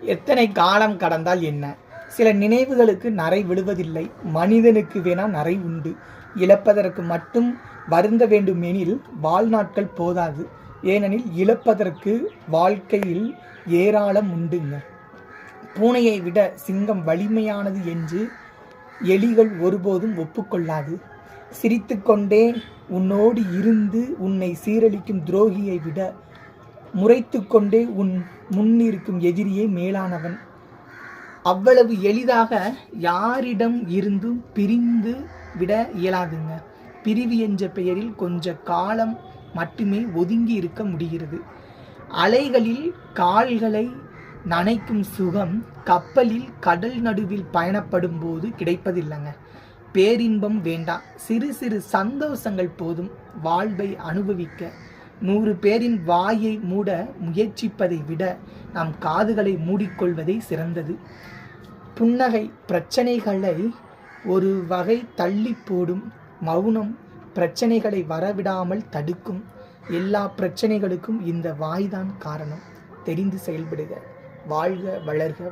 எத்தனை காலம் கடந்தால் என்ன? சில நினைவுகளுக்கு நரை விழுவதில்லை. மனிதனுக்கு வேணா நரை உண்டு. இழப்பதற்கு மட்டும் வருந்த வேண்டும் எனில் வாழ்நாட்கள் போதாது. ஏனெனில் இழப்பதற்கு வாழ்க்கையில் ஏராளம் உண்டுங்க. பூனையை விட சிங்கம் வலிமையானது என்று எலிகள் ஒருபோதும் ஒப்புக்கொள்ளாது. சிரித்துக்கொண்டே உன்னோடு இருந்து உன்னை சீரழிக்கும் துரோகியை விட முறைத்துக்கொண்டே உன் முன்னிருக்கும் எதிரியே மேலானவன். அவ்வளவு எளிதாக யாரிடம் இருந்தும் பிரிந்து விட இயலாதுங்க. பிரிவு என்ற பெயரில் கொஞ்ச காலம் மட்டுமே ஒதுங்கி இருக்க முடிகிறது. அலைகளில் கால்களை நனைக்கும் சுகம் கப்பலில் கடல் நடுவில் பயணப்படும் போது கிடைப்பதில்லைங்க. பேரின்பம் வேண்டாம். சிறு சிறு சந்தோஷங்கள் போதும். வாழ்வை அனுபவிக்க நூறு பேரின் வாயை மூட முயற்சிப்பதை விட நம் காதுகளை மூடிக்கொள்வதே சிறந்தது. புன்னகை பிரச்சனைகளை ஒரு வகை தள்ளி போடும் மௌனம் பிரச்சனைகளை வரவிடாமல் தடுக்கும். எல்லா பிரச்சனைகளுக்கும் இந்த வாய்தான் காரணம். தெரிந்து செயல்படுக. வாழ்க வளர்க.